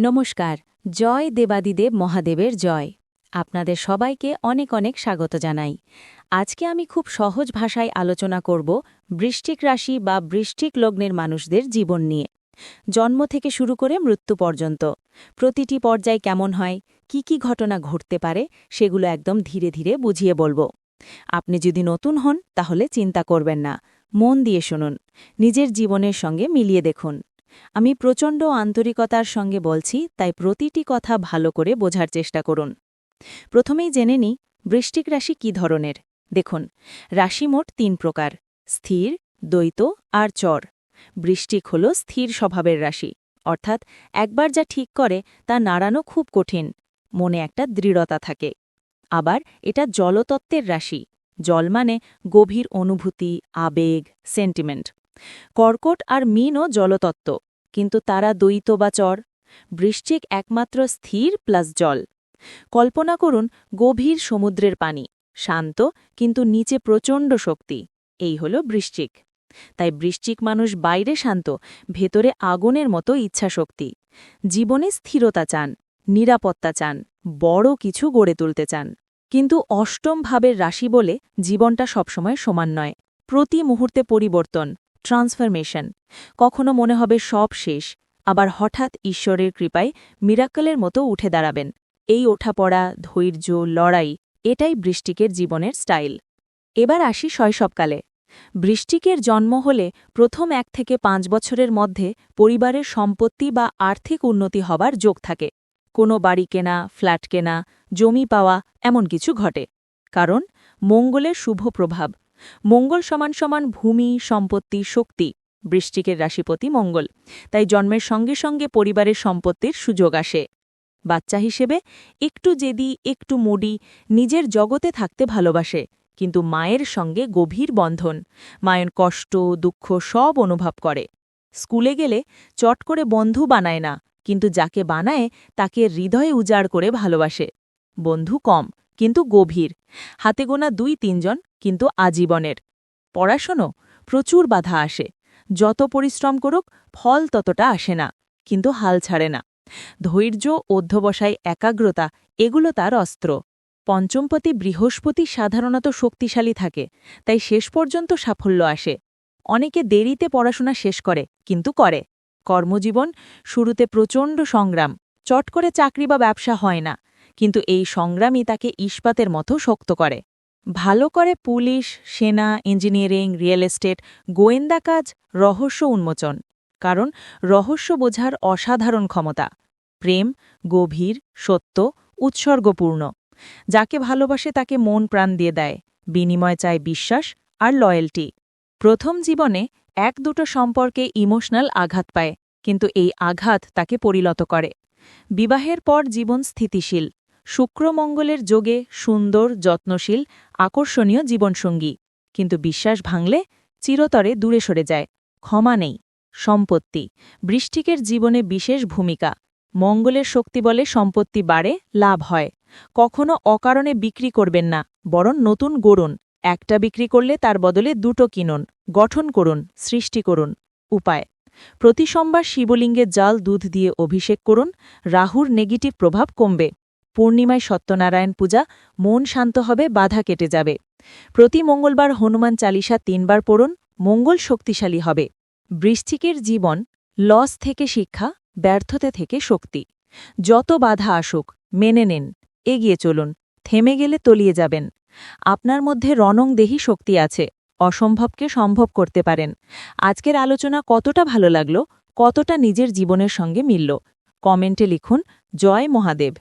নমস্কার, জয় দেবাদিদেব মহাদেবের জয়। আপনাদের সবাইকে অনেক অনেক স্বাগত জানাই। আজকে আমি খুব সহজ ভাষায় আলোচনা করব বৃষ্টিক রাশি বা বৃষ্টিক লগ্নের মানুষদের জীবন নিয়ে। জন্ম থেকে শুরু করে মৃত্যু পর্যন্ত। প্রতিটি পর্যায় কেমন হয়, কি কি ঘটনা ঘটতে পারে, সেগুলো একদম ধীরে ধীরে বুঝিয়ে বলব। আপনি যদি নতুন হন, তাহলে চিন্তা করবেন না। মন দিয়ে শুনুন। নিজের জীবনের সঙ্গে মিলিয়ে দেখুন। আমি প্রচণ্ড আন্তরিকতার সঙ্গে বলছি, তাই প্রতিটি কথা ভালো করে বোঝার চেষ্টা করুন। প্রথমেই জেনে নিই বৃষ্টিক রাশি কী ধরনের? দেখুন, রাশি মোট তিন প্রকার, স্থির, দ্বৈত আর চর। বৃষ্টিক হল স্থির স্বভাবের রাশি, অর্থাৎ একবার যা ঠিক করে তা নাড়ানো খুব কঠিন, মনে একটা দৃঢ়তা থাকে। আবার এটা জলতত্ত্বের রাশি, জল মানে গভীর অনুভূতি, আবেগ সেন্টিমেন্ট কর্কট আর মিনও জলতত্ত্ব। কিন্তু তারা দ্বৈত বা চর, বৃশ্চিক একমাত্র স্থির প্লাস জল। কল্পনা করুন, গভীর সমুদ্রের পানি, শান্ত কিন্তু নিচে প্রচণ্ড শক্তি, এই হল বৃশ্চিক। তাই বৃশ্চিক মানুষ বাইরে শান্ত, ভেতরে আগুনের মতো ইচ্ছাশক্তি। জীবনে স্থিরতা চান, নিরাপত্তা চান, বড় কিছু গড়ে তুলতে চান। কিন্তু অষ্টম ভাবের রাশি বলে জীবনটা সবসময় সমান নয়। প্রতি মুহূর্তে পরিবর্তন ট্রান্সফরমেশন। কখনো মনে হবে সব শেষ, আবার হঠাৎ ঈশ্বরের কৃপায় মিরাক্কলের মতো উঠে দাঁড়াবেন। এই ওঠাপড়া, ধৈর্য, লড়াই, এটাই বৃষ্টিকের জীবনের স্টাইল। এবার আসি শৈশবকালে। বৃষ্টিকের জন্ম হলে প্রথম এক থেকে পাঁচ বছরের মধ্যে পরিবারের সম্পত্তি বা আর্থিক উন্নতি হবার যোগ থাকে। কোনো বাড়ি কেনা, ফ্ল্যাট কেনা, জমি পাওয়া, এমন কিছু ঘটে। কারণ মঙ্গলের শুভ প্রভাব। মঙ্গল সমান সমান ভূমি, সম্পত্তি, শক্তি, বৃষ্টিকের রাশিপতি মঙ্গল। তাই জন্মের সঙ্গে সঙ্গে পরিবারের সম্পত্তির সুযোগ আসে। বাচ্চা হিসেবে একটু জেদি, একটু মুডি, নিজের জগতে থাকতে ভালোবাসে, কিন্তু মায়ের সঙ্গে গভীর বন্ধন, মায়ের কষ্ট, দুঃখ সব অনুভব করে। স্কুলে গেলে চট করে বন্ধু বানায় না, কিন্তু যাকে বানায় তাকে হৃদয়ে উজাড় করে ভালোবাসে। বন্ধু কম কিন্তু গভীর। হাতে গোনা দুই তিনজন কিন্তু আজীবনের। পড়াশোনো, প্রচুর বাধা আসে। যত পরিশ্রম করুক, ফল ততটা আসে না, কিন্তু হাল ছাড়ে না। ধৈর্য, অধ্যবসায়, একাগ্রতা, এগুলো তার অস্ত্র। পঞ্চমপতি, বৃহস্পতি সাধারণত শক্তিশালী থাকে, তাই শেষ পর্যন্ত সাফল্য আসে। অনেকে দেরিতে পড়াশোনা শেষ করে, কিন্তু করে। কর্মজীবন শুরুতে প্রচণ্ড সংগ্রাম, চট করে চাকরি বা ব্যবসা হয় না। কিন্তু এই সংগ্রামই তাকে ইস্পাতের মতো শক্ত করে। ভালো করে পুলিশ, সেনা, ইঞ্জিনিয়ারিং, রিয়েল এস্টেট, গোয়েন্দা কাজ, রহস্য উন্মোচন, কারণ রহস্য বোঝার অসাধারণ ক্ষমতা। প্রেম, গভীর, সত্য, উৎসর্গপূর্ণ, যাকে ভালোবাসে তাকে মন প্রাণ দিয়ে দেয়, বিনিময় চায় বিশ্বাস আর লয়্যালটি। প্রথম জীবনে এক দুটো সম্পর্কে ইমোশনাল আঘাত পায়, কিন্তু এই আঘাত তাকে পরিণত করে। বিবাহের পর জীবন স্থিতিশীল শুক্রমঙ্গলের যোগে সুন্দর, যত্নশীল, আকর্ষণীয় জীবনসঙ্গী। কিন্তু বিশ্বাস ভাঙলে চিরতরে দূরে সরে যায়। ক্ষমা নেই। সম্পত্তি। বৃষ্টিকের জীবনে বিশেষ ভূমিকা। মঙ্গলের শক্তি বলে সম্পত্তি বাড়ে, লাভ হয়। কখনো অকারণে বিক্রি করবেন না, বরং নতুন গড়ুন। একটা বিক্রি করলে তার বদলে দুটো কিনুন। গঠন করুন, সৃষ্টি করুন। উপায়। প্রতি সোমবার শিবলিঙ্গে জাল দুধ দিয়ে অভিষেক করুন। রাহুর নেগেটিভ প্রভাব কমবে। পূর্ণিমায় সত্যনারায়ণ পূজা, মন শান্ত হবে, বাধা কেটে যাবে। প্রতি মঙ্গলবার হনুমান চালিসা তিনবার পড়ুন, মঙ্গল শক্তিশালী হবে। বৃশ্চিকের জীবন, লস থেকে শিক্ষা, ব্যর্থতে থেকে শক্তি। যত বাধা আসুক, মেনে নিন, এগিয়ে চলুন, থেমে গেলে তলিয়ে যাবেন। আপনার মধ্যে রণংদেহী শক্তি আছে, অসম্ভবকে সম্ভব করতে পারেন। আজকের আলোচনা কতটা ভালো লাগল, কতটা নিজের জীবনের সঙ্গে মিলল? কমেন্টে লিখুন, জয় মহাদেব।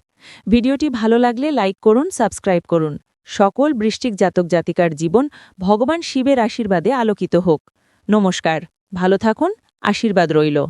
ভিডিওটি ভালো লাগলে লাইক করুন, সাবস্ক্রাইব করুন। সকল বৃষ্টিক জাতক জাতিকার জীবন ভগবান শিবের আশীর্বাদে আলোকিত হোক। নমস্কার। ভালো থাকুন, আশীর্বাদ রইল।